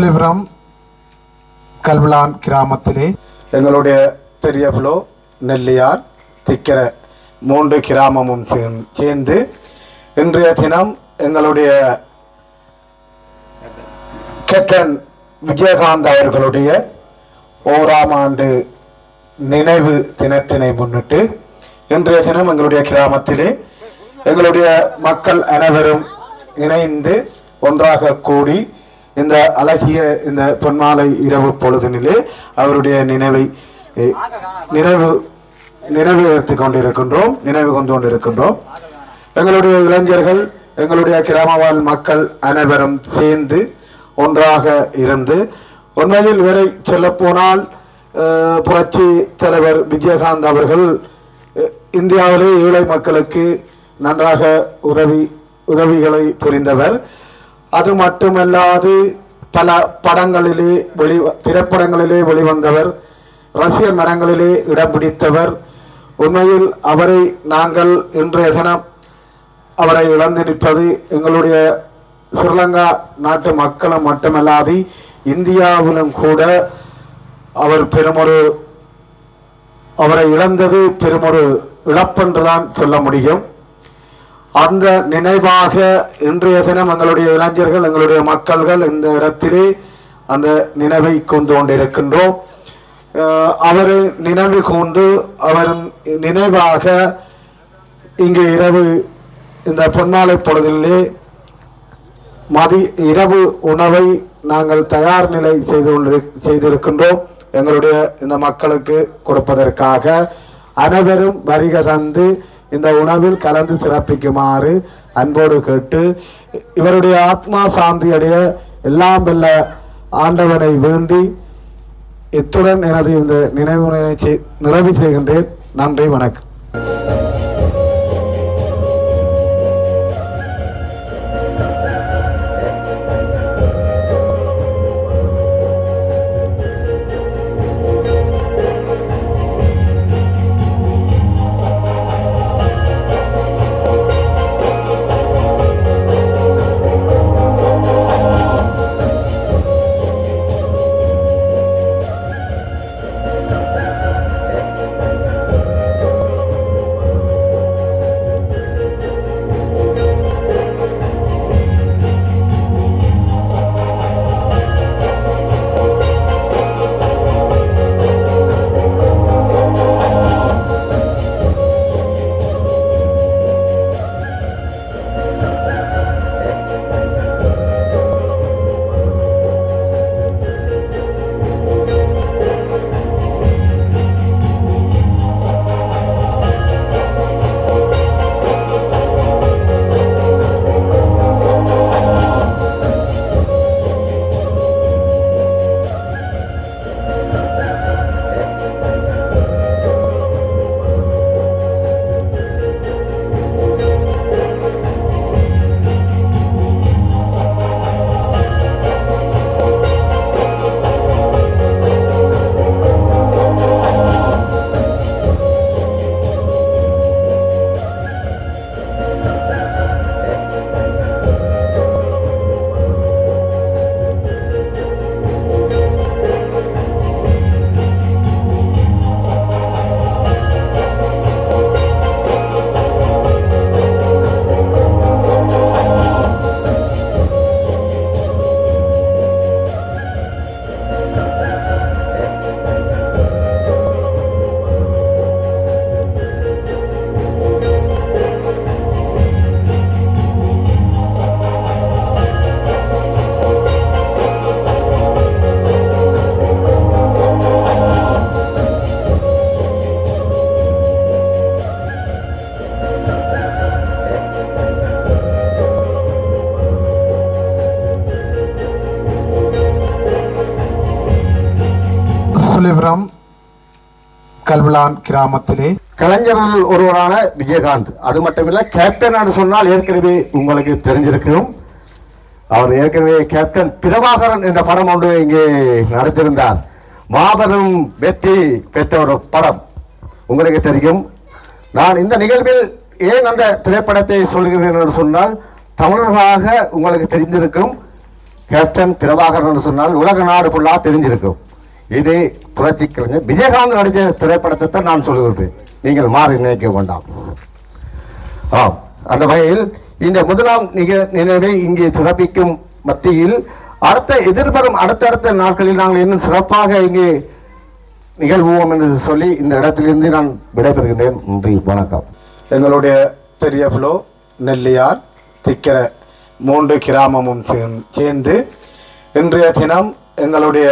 சுழிபுரம் கல்விளான் கிராமத்திலே எங்களுடைய பெரியபுலோ நெல்லியார் திக்கர மூன்று கிராமமும் சேர்ந்து இன்றைய தினம் எங்களுடைய கேப்டன் விஜயகாந்த் அவர்களுடைய ஓராம் ஆண்டு நினைவு தினத்தினை முன்னிட்டு இன்றைய தினம் எங்களுடைய கிராமத்திலே எங்களுடைய மக்கள் அனைவரும் இணைந்து ஒன்றாக கூடி இந்த அழகிய இந்த பொன்மாலை இரவு பொழுதினிலே அவருடைய நினைவை நிறைவு நினைவு நினைவு கொண்டிருக்கின்றோம் நினைவு கொண்டு கொண்டிருக்கின்றோம். எங்களுடைய இளைஞர்கள் எங்களுடைய கிராமவாழ் மக்கள் அனைவரும் சேர்ந்து ஒன்றாக இருந்து உண்மையில் வரை சொல்லப்போனால் புரட்சி தலைவர் விஜயகாந்த் அவர்கள் இந்தியாவிலே ஏழை மக்களுக்கு நன்றாக உதவி உதவிகளை புரிந்தவர். அது மட்டுமல்லாது பல படங்களிலே வெளி திரைப்படங்களிலே வெளிவந்தவர் ரசிய மரங்களிலே இடம் பிடித்தவர். உண்மையில் அவரை நாங்கள் இன்றைய தினம் அவரை இழந்திருப்பது எங்களுடைய ஸ்ரீலங்கா நாட்டு மக்களும் மட்டுமல்லாது இந்தியாவிலும் கூட அவர் பெருமொரு அவரை இழந்தது பெருமொரு இழப்பென்றுதான் சொல்ல முடியும். அந்த நினைவாக இன்றைய தினம் எங்களுடைய இளைஞர்கள் எங்களுடைய மக்கள்கள் இந்த இடத்திலே அந்த நினைவை கொண்டு கொண்டிருக்கின்றோம் அவரை நினைவு கூர்ந்து அவரின் நினைவாக இங்கே இரவு இந்த பொன்னாலை பொழுதிலே மதி இரவு உணவை நாங்கள் தயார் நிலை செய்து கொண்டு செய்திருக்கின்றோம். எங்களுடைய இந்த மக்களுக்கு கொடுப்பதற்காக அனைவரும் வருக தந்து இந்த உணவில் கலந்து சிறப்பிக்குமாறு அன்போடு கேட்டு இவருடைய ஆத்மா சாந்தி அடைய எல்லாம் வெல்ல ஆண்டவனை வேண்டி இத்துடன் எனது இந்த நினைவு செய்- நிறைவு செய்கின்றேன். நன்றி வணக்கம். சுழிபுரம் கல்விளான் கிராமத்திலே கலைஞர்கள் ஒருவரான விஜயகாந்த். அது மட்டுமில்லை கேப்டன் என்று சொன்னால் ஏற்கனவே உங்களுக்கு தெரிஞ்சிருக்கும். அவர் ஏற்கனவே கேப்டன் பிரபாகரன் என்ற படம் ஒன்று இங்கே நடித்திருந்தார். மாபெரும் வெற்றி பெற்ற ஒரு படம். உங்களுக்கு தெரியும். நான் இந்த நிகழ்வில் ஏன் அந்த திரைப்படத்தை சொல்கிறேன் என்று சொன்னால் தமிழர்களாக உங்களுக்கு தெரிஞ்சிருக்கும் கேப்டன் திரவாகரன் சொன்னால் உலக நாடு ஃபுல்லாக தெரிஞ்சிருக்கும். இதை புரட்சி கலைஞர் விஜயகாந்த் நடித்த திரைப்படத்தை தான் நான் சொல்லுகிறேன் நீங்கள் மாறி நினைக்க வேண்டாம். ஆம் அந்த வகையில் இந்த முதலாம் நிக நினைவை இங்கே சிறப்பிக்கும் மத்தியில் அடுத்த எதிர்வரும் அடுத்தடுத்த நாட்களில் நாங்கள் இன்னும் சிறப்பாக இங்கே நிகழ்வோம் என்று சொல்லி இந்த இடத்திலிருந்து நான் விடைபெறுகின்றேன். நன்றி வணக்கம். எங்களுடைய பெரியபுலோ நெல்லியார் திக்கிற மூன்று கிராமமும் சேர்ந்து இன்றைய தினம் எங்களுடைய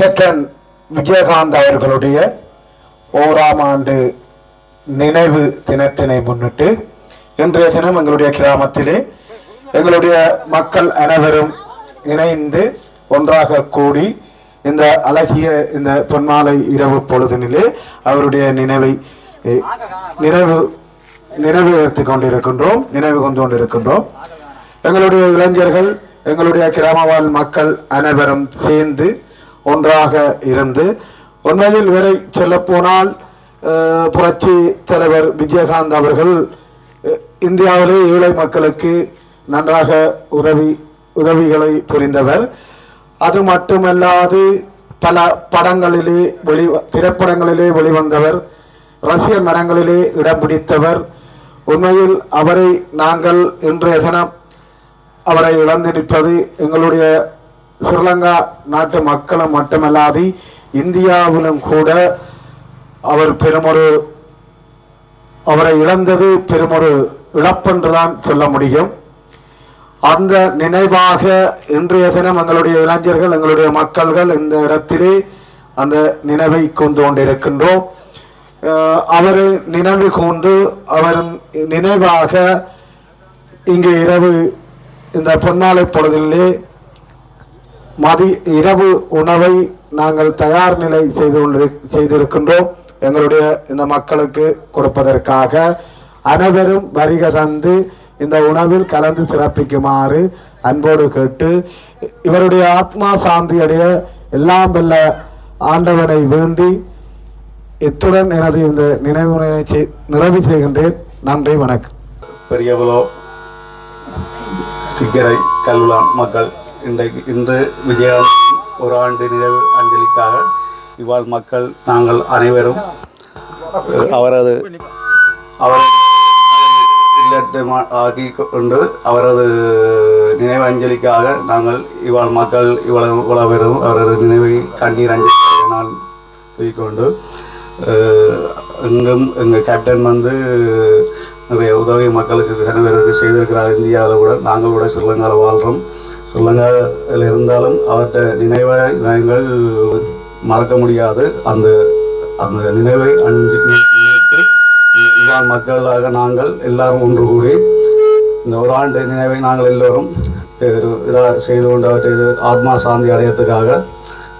கேப்டன் விஜயகாந்த் அவர்களுடைய ஓராம் ஆண்டு நினைவு தினத்தினை முன்னிட்டு இன்றைய தினம் எங்களுடைய கிராமத்திலே எங்களுடைய மக்கள் அனைவரும் இணைந்து ஒன்றாக கூடி இந்த அழகிய இந்த பொன்மாலை இரவு பொழுதினிலே அவருடைய நினைவை நினைவு நினைவு நினைவு கொண்டிருக்கின்றோம் நினைவு கொண்டு கொண்டிருக்கின்றோம். எங்களுடைய இளைஞர்கள் எங்களுடைய கிராமவாழ் மக்கள் அனைவரும் சேர்ந்து ஒன்றாக இருந்து உண்மையில் வரை செல்லப்போனால் புரட்சி தலைவர் விஜயகாந்த் அவர்கள் இந்தியாவிலே ஏழை மக்களுக்கு நன்றாக உதவி உதவிகளை புரிந்தவர். அது மட்டுமல்லாது பல படங்களிலே வெளி திரைப்படங்களிலே வெளிவந்தவர் ரஷ்ய மரங்களிலே இடம் பிடித்தவர். உண்மையில் அவரை நாங்கள் இன்றைய தினம் அவரை இழந்து நிற்பது எங்களுடைய ஸ்ரீலங்கா நாட்டு மக்களும் மட்டுமல்லாது இந்தியாவிலும் கூட அவர் பெருமொரு அவரை இழந்தது பெருமொரு இழப்பென்றுதான் சொல்ல முடியும். அந்த நினைவாக இன்றைய தினம் எங்களுடைய இளைஞர்கள் எங்களுடைய மக்கள்கள் இந்த இடத்திலே அந்த நினைவை கொண்டு கொண்டிருக்கின்றோம். அவரை நினைவு கூர்ந்து அவரின் நினைவாக இங்கே இரவு இந்த பொன்னாலை பொழுதிலே மதி இரவு உணவை நாங்கள் தயார் நிலை செய்து கொண்டு செய்திருக்கின்றோம். எங்களுடைய இந்த மக்களுக்கு கொடுப்பதற்காக அனைவரும் வருக தந்து இந்த உணவில் கலந்து சிறப்பிக்குமாறு அன்போடு கேட்டு இவருடைய ஆத்மா சாந்தியடைய எல்லாம் வெல்ல ஆண்டவனை வேண்டி இத்துடன் எனது இந்த நினைவுரையை செய்- நிறைவு செய்கின்றேன். நன்றி வணக்கம். பெரியவளோ திக்கரை கல்விலான் மக்கள் இன்றைக்கு இன்று விஜய ஒரு ஆண்டு நினைவு அஞ்சலிக்காக இவ்வாறு மக்கள் நாங்கள் அனைவரும் அவரது அவரது இல்லட்டமா ஆக்கி கொண்டு அவரது நினைவு அஞ்சலிக்காக நாங்கள் இவ்வாறு மக்கள் இவ்வளவு இவ்வளவு பேரும் அவரது நினைவை கண்ணீர் அஞ்சலிக்காக நான் தூக்கிக்கொண்டு எங்கும் எங்கள் கேப்டன் வந்து நிறைய உதவி மக்களுக்கு கணவருக்கு செய்திருக்கிறார். இந்தியாவில் கூட நாங்கள் கூட ஸ்ரீலங்காவில் வாழ்கிறோம் ஸ்ரீலங்காவில் இருந்தாலும் அவற்றை நினைவை நாங்கள் மறக்க முடியாது. அந்த அந்த நினைவை அஞ்சு நினைத்து இவான் மக்களாக நாங்கள் எல்லாரும் ஒன்று கூடி இந்த ஒரு ஆண்டு நினைவை நாங்கள் எல்லோரும் இதாக செய்து கொண்டு அவற்றை இது ஆத்மா சாந்தி அடையத்துக்காக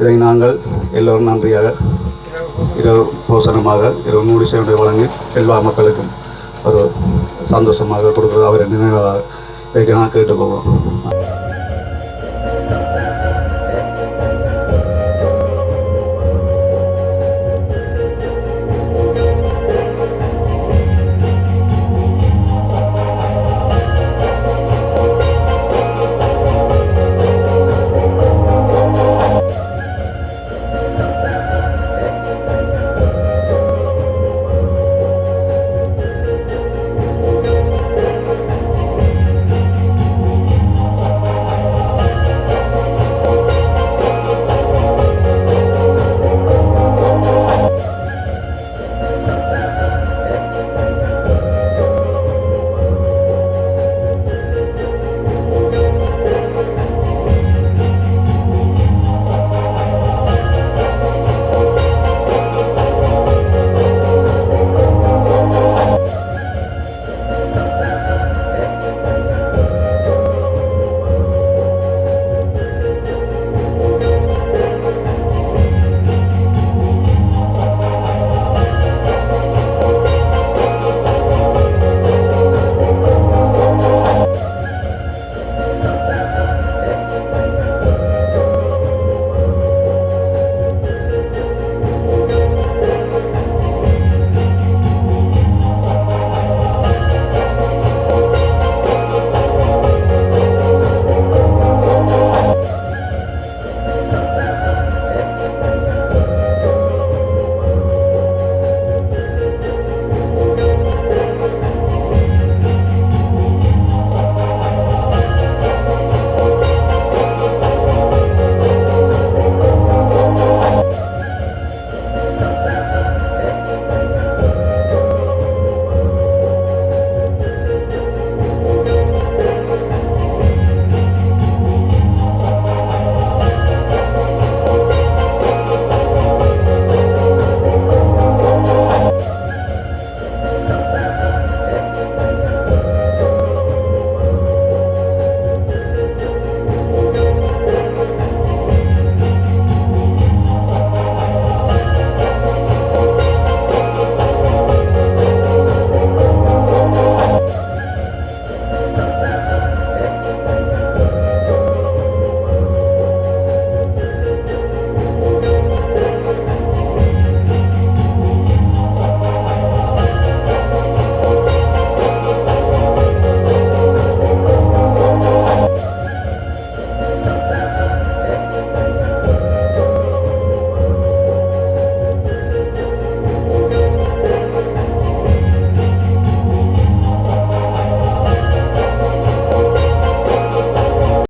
இதை நாங்கள் எல்லோரும் நன்றியாக இரவு போசனமாக இரவு நூறு சேவை வழங்கி எல்லா மக்களுக்கும் ஒரு சந்தோஷமாக கொடுக்குறது அவரை நினைவாக இதை நான் கேட்டுக்கொள்வோம்